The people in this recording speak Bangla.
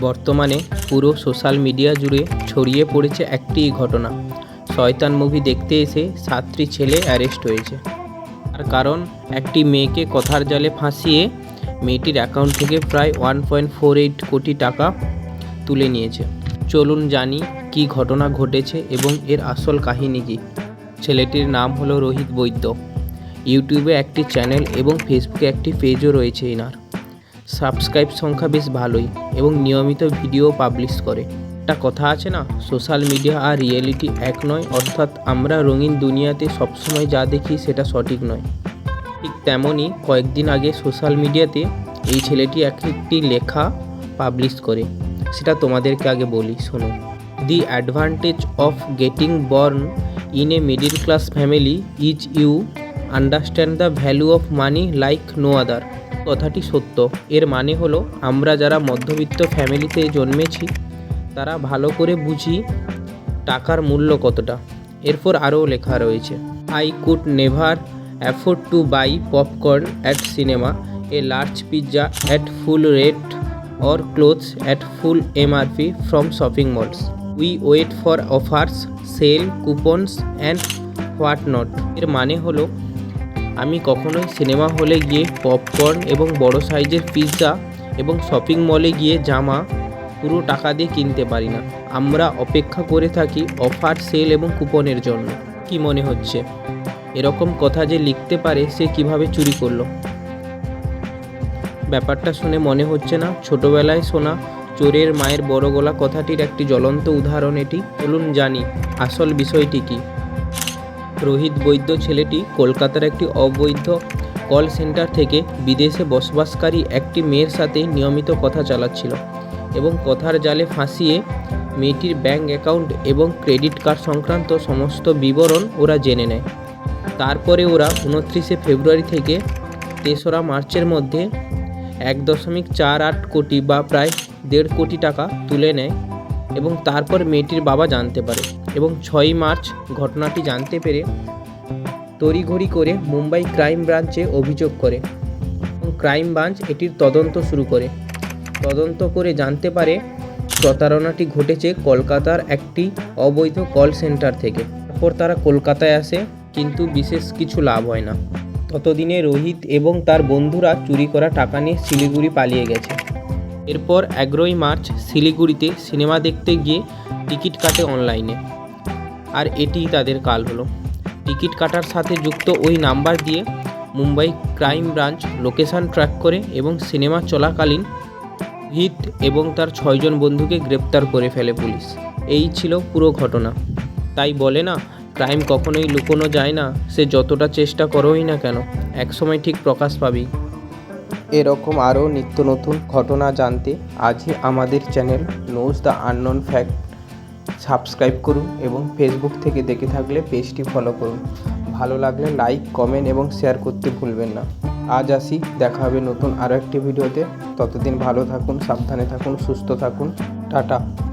বর্তমানে পুরো সোশ্যাল মিডিয়া জুড়ে ছড়িয়ে পড়েছে একটি ঘটনা। শয়তান মুভি দেখতে এসে সাতটি ছেলে অ্যারেস্ট হয়েছে। তার কারণ, একটি মেয়েকে কথার জালে ফাঁসিয়ে মেয়েটির অ্যাকাউন্ট থেকে প্রায় ওয়ান পয়েন্ট ফোর এইট কোটি টাকা তুলে নিয়েছে। চলুন জানি কি ঘটনা ঘটেছে এবং এর আসল কাহিনী কী। ছেলেটির নাম হলো রোহিত বৈদ্য। ইউটিউবে একটি চ্যানেল এবং ফেসবুকে একটি পেজও রয়েছে এনার। সাবস্ক্রাইব সংখ্যা বেশ ভালোই এবং নিয়মিত ভিডিও পাবলিশ করে। একটা কথা আছে না, সোশ্যাল মিডিয়া আর রিয়েলিটি এক নয়, অর্থাৎ আমরা রঙিন দুনিয়াতে সবসময় যা দেখি সেটা সঠিক নয়। ঠিক তেমনই কয়েকদিন আগে সোশ্যাল মিডিয়াতে এই ছেলেটি এক একটি লেখা পাবলিশ করে। সেটা তোমাদেরকে আগে বলি, শোনো। The advantage of getting born in a middle class family is you understand the value of money like no other. কথাটি সত্য। এর মানে হলো, আমরা যারা মধ্যবিত্ত ফ্যামিলিতে জন্মেছি, তারা ভালো করে বুঝি টাকার মূল্য কতটা। এরপর আরও লেখা রয়েছে I could never afford to buy popcorn at cinema a large pizza at full rate or clothes at full MRP from shopping malls we wait for offers sale coupons and what not এর মানে হলো আমি কখনোই সিনেমা হলে গিয়ে পপকর্ন এবং বড় সাইজের পিৎজা এবং শপিং মলে গিয়ে জামা, পুরো টাকা দিয়ে কিনতে পারি না। আমরা অপেক্ষা করে থাকি অফার, সেল এবং কুপনের জন্য। কি মনে হচ্ছে? এরকম কথা যে লিখতে পারে সে কীভাবে চুরি করল? ব্যাপারটা শুনে মনে হচ্ছে না। ছোটবেলায় শোনা চোরের মায়ের বড় গলা কথাটির একটি জ্বলন্ত উদাহরণ এটি। চলুন জানি আসল বিষয়টি কী। রোহিত বৈদ্য ছেলেটি কলকাতার একটি অবৈধ কল সেন্টার থেকে বিদেশে বসবাসকারী একটি মেয়ের সাথে নিয়মিত কথা চালাচ্ছিল এবং কথার জালে ফাঁসিয়ে মেয়েটির ব্যাঙ্ক অ্যাকাউন্ট এবং ক্রেডিট কার্ড সংক্রান্ত সমস্ত বিবরণ ওরা জেনে নেয়। তারপরে ওরা উনত্রিশে ফেব্রুয়ারি থেকে তেসরা মার্চের মধ্যে এক দশমিক চার আট কোটি বা প্রায় দেড় কোটি টাকা তুলে নেয়। এবং তারপর মেয়েটির বাবা জানতে পারে এবং ছয়ই মার্চ ঘটনাটি জানতে পেরে তড়িঘড়ি করে মুম্বাই ক্রাইম ব্রাঞ্চে অভিযোগ করে এবং ক্রাইম ব্রাঞ্চ এটির তদন্ত শুরু করে। তদন্ত করে জানতে পারে প্রতারণাটি ঘটেছে কলকাতার একটি অবৈধ কল সেন্টার থেকে। তারপর তারা কলকাতায় আসে, কিন্তু বিশেষ কিছু লাভ হয় না। ততদিনে রোহিত এবং তার বন্ধুরা চুরি করা টাকা নিয়ে শিলিগুড়ি পালিয়ে গেছে। এরপর এগারোই মার্চ শিলিগুড়িতে সিনেমা দেখতে গিয়ে টিকিট কাটে অনলাইনে। আর এটিই তাদের কাল হলো। টিকিট কাটার সাথে যুক্ত ওই নাম্বার দিয়ে Mumbai crime branch location track করে এবং সিনেমা চলাকালীন হিট এবং তার ছয়জন বন্ধুকে গ্রেপ্তার করে ফেলে পুলিশ। এই ছিল পুরো ঘটনা। তাই বলে না, ক্রাইম কখনোই লুকোনো যায় না, সে যতটা চেষ্টা করোই না কেন, একসময় ঠিক প্রকাশ পাবি এরকম আরও নিত্য নতুন ঘটনা জানতে আজই আমাদের channel knows the unknown fact subscribe করুন এবং ফেসবুক থেকে দেখে থাকলে পেজটি ফলো করুন। ভালো লাগলে লাইক, কমেন্ট এবং শেয়ার করতে ভুলবেন না। আজ আসি, দেখা হবে নতুন আরও একটি ভিডিওতে। ততদিন ভালো থাকুন, সাবধানে থাকুন, সুস্থ থাকুন। টাটা।